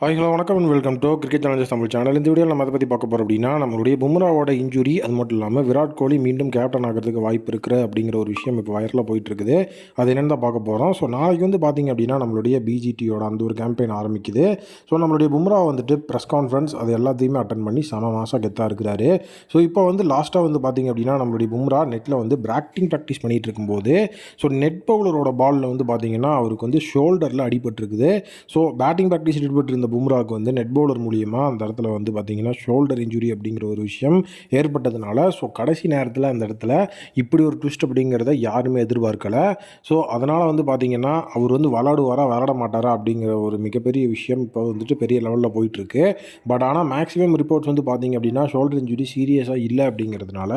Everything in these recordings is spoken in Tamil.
ஹாய் ஹலோ வணக்கம் and welcome to cricket challenges Tamil channel இந்த வீடியோ நம்ம அதை பற்றி பார்க்க போகிறோம் அப்படின்னா நம்மளுடைய பும்ராவோட இன்ஜுரி அது மட்டும் இல்லாமல் விராட் கோலி மீண்டும் கேப்டன் ஆகிறதுக்கு வாய்ப்பு இருக்கிற அப்படிங்கிற ஒரு விஷயம் இப்போ வயரில் போயிட்டு இருக்குது. அது என்னென்னு தான் பார்க்க போகிறோம் ஸோ நாளைக்கு வந்து பார்த்திங்க அப்படின்னா நம்மளுடைய பிஜிடியோட அந்த ஒரு கேம்பெயின் ஆரம்பிக்குது. ஸோ நம்மளுடைய பும்ரா வந்துட்டு ப்ரெஸ் கான்ஃபரன்ஸ் அது எல்லாத்தையுமே அட்டன் பண்ணி செம மாதம் கெத்தாக இருக்கிறாரு. ஸோ இப்போ வந்து லாஸ்ட்டாக வந்து பார்த்திங்க அப்படின்னா நம்மளுடைய பும்ரா நெட்டில் வந்து பிராக்டிங் ப்ராக்டிஸ் பண்ணிகிட்டு இருக்கும்போது ஸோ நெட் பவுலரோட பாலில் வந்து பார்த்திங்கன்னா அவருக்கு வந்து ஷோல்டரில் அடிபட்டிருக்குது. ஸோ பேட்டிங் ப்ராக்டிஸ் அடிபட்டு இருந்த பும்ராவுக்கு வந்து நெட் பவுலர் மூலியமாக அந்த இடத்துல வந்து பார்த்திங்கன்னா ஷோல்டர் இன்ஜுரி அப்படிங்கிற ஒரு விஷயம் ஏற்பட்டதுனால ஸோ கடைசி நேரத்தில் அந்த இடத்துல இப்படி ஒரு ட்விஸ்ட் அப்படிங்கிறத யாருமே எதிர்பார்க்கலை. ஸோ அதனால் வந்து பார்த்திங்கன்னா அவர் வந்து விளாடுவாரா விளாட மாட்டாரா அப்படிங்கிற ஒரு மிகப்பெரிய விஷயம் இப்போ வந்துட்டு பெரிய லெவலில் போயிட்டுருக்கு. பட் ஆனால் மேக்ஸிமம் ரிப்போர்ட்ஸ் வந்து பார்த்திங்க அப்படின்னா ஷோல்டர் இன்ஜுரி சீரியஸாக இல்லை அப்படிங்கிறதுனால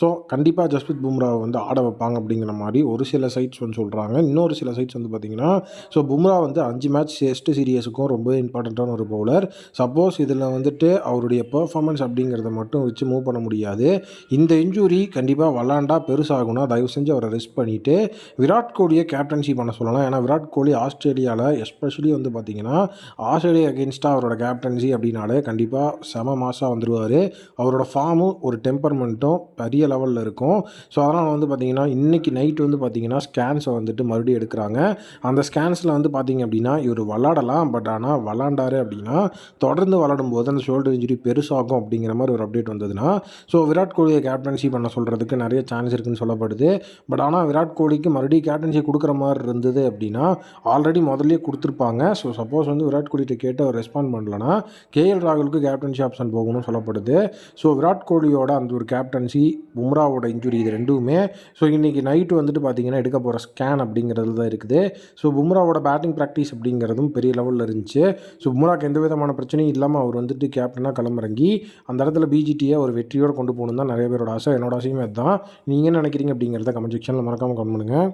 ஸோ கண்டிப்பாக ஜஸ்பித் பும்ராவை வந்து ஆட வைப்பாங்க அப்படிங்கிற மாதிரி ஒரு சில சைட்ஸ் வந்து சொல்கிறாங்க இன்னொரு சில சைட்ஸ் வந்து பார்த்திங்கன்னா ஸோ பும்ரா வந்து அஞ்சு மேட்ச் டெஸ்ட் சீரியஸுக்கும் ரொம்ப இம்பார்ட்டண்ட்டான ஒரு பவுலர் சப்போஸ் இதில் வந்துட்டு அவருடைய பெர்ஃபார்மன்ஸ் அப்படிங்கிறத மட்டும் வச்சு மூவ் பண்ண முடியாது. இந்த இன்ஜுரி கண்டிப்பாக விளாண்டா பெருசாகும்னா தயவு செஞ்சு அவரை ரெஸ்ட் பண்ணிவிட்டு விராட் கோலியை கேப்டன்சி பண்ண சொல்லலாம். ஏன்னா விராட் கோலி ஆஸ்திரேலியாவில் எஸ்பெஷலி வந்து பார்த்திங்கன்னா ஆஸ்திரேலியா அகேன்ஸ்டாக அவரோட கேப்டன்சி அப்படின்னாலே கண்டிப்பாக செம மாதம் வந்துடுவார் அவரோட ஃபார்மும் ஒரு டெம்பர்மெண்ட்டும் பெரிய லெவலில் இருக்கும். ஸோ அதனால் வந்து பார்த்திங்கன்னா இன்றைக்கி நைட் வந்து பார்த்திங்கன்னா ஸ்கேன்ஸை வந்துட்டு மறுபடியும் எடுக்கிறாங்க. அந்த ஸ்கேன்ஸில் வந்து பார்த்திங்க அப்படின்னா இவர் விளாடலாம் பட் ஆனால் விளாண்டாரு அப்படின்னா தொடர்ந்து விளாடும் போது அந்த ஷோல்டர் இன்ஜுரி பெருசாகும் அப்படிங்கிற மாதிரி ஒரு அப்டேட் வந்ததுன்னா ஸோ விராட் கோலியை கேப்டன்சி பண்ண சொல்கிறதுக்கு நிறைய சான்ஸ் இருக்குன்னு சொல்லப்படுது. பட் ஆனால் விராட் கோலிக்கு மறுபடியும் கேப்டன்சி கொடுக்குற மாதிரி இருந்தது அப்படின்னா ஆல்ரெடி முதல்ல கொடுத்துருப்பாங்க. ஸோ சப்போஸ் வந்து விராட் கோலிகிட்ட கேட்டு அவர் ரெஸ்பாண்ட் பண்ணலன்னா கேஎல் ராகுலுக்கு கேப்டன்சி ஆப்ஷன் போகணும்னு சொல்லப்படுது. ஸோ விராட் கோலியோட அந்த ஒரு கேப்டன்சி பும்ராவோட இன்ஜுரி இது ரெண்டுமே ஸோ இன்றைக்கி நைட்டு வந்துட்டு பார்த்தீங்கன்னா எடுக்க போகிற ஸ்கேன் அப்படிங்கிறது தான் இருக்குது. ஸோ பும்ராவோட பேட்டிங் ப்ராக்டிஸ் அப்படிங்கிறதும் பெரிய லெவலில் இருந்துச்சு. ஸோ பும்ராக்கு எந்த விதமான பிரச்சனையும் இல்லாமல் அவர் வந்துட்டு கேப்டனாக களமிறங்கி அந்த இடத்துல பிஜிடியை ஒரு வெற்றியோடு கொண்டு போகணும் தான் நிறைய பேரோட ஆசை. என்னோட ஆசையுமே அதுதான். நீங்கள் என்ன நினைக்கிறீங்க அப்படிங்கிறத கமெண்ட் செக்ஷனில் மறக்காமல் கமெண்ட் பண்ணுங்கள்